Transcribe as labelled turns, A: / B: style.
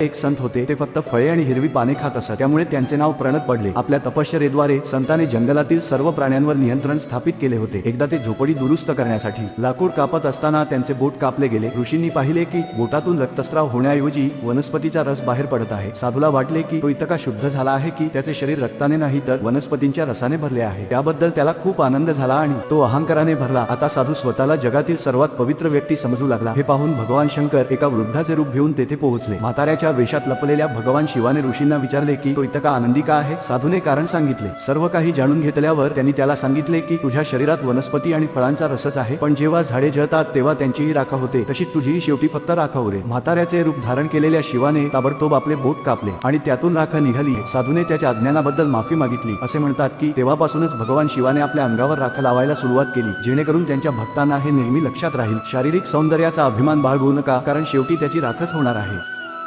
A: एक संत होते ते फक्त फळे आणि हिरवी पाने खात असत. त्यामुळे त्यांचे नाव प्रणत पडले. आपल्या तपश्चरेद्वारे संताने जंगलातील सर्व प्राण्यांवर नियंत्रण स्थापित केले होते. एकदा ते झोपडी दुरुस्त करण्यासाठी लाकूड कापत असताना त्यांचे बोट कापले गेले. ऋषींनी पाहिले की बोटातून रक्तस्राव होण्याऐवजी वनस्पतीचा रस बाहेर पडत आहे. साधूला वाटले की तो इतका शुद्ध झाला आहे की त्याचे शरीर रक्ताने नाही तर वनस्पतींच्या रसाने भरले आहे. त्याबद्दल त्याला खूप आनंद झाला आणि तो अहंकाराने भरला. आता साधू स्वतःला जगातील सर्वात पवित्र व्यक्ती समजू लागला. हे पाहून भगवान शंकर एका वृद्धाचे रूप घेऊन तेथे पोहोचले. म्हाताऱ्याच्या वेशात लपलेल्या भगवान शिवाने ऋषींना विचारले की तो इतका आनंदी का आहे? साधूने कारण सांगितले. सर्व काही जाणून घेतल्यावर त्यांनी त्याला सांगितले की तुझ्या शरीरात वनस्पती आणि फळांचा रसच आहे पण जेव्हा झाडे जळतात तेव्हा त्यांचीही राखा होते. तशी तुझीही शेवटी फक्त राखा उरे. म्हाताऱ्याचे रूप धारण केलेल्या शिवाने ताबडतोब आपले बोट कापले आणि त्यातून राखा निघाली. साधूने त्याच्या अज्ञानाबद्दल माफी मागितली. असे म्हणतात की तेव्हापासूनच भगवान शिवाने आपल्या अंगावर राखा लावायला सुरुवात केली जेणेकरून त्यांच्या भक्तांना हे नेहमी लक्षात राहील. शारीरिक सौंदर्याचा अभिमान बाळगू नका कारण शेवटी त्याची राखच होणार आहे.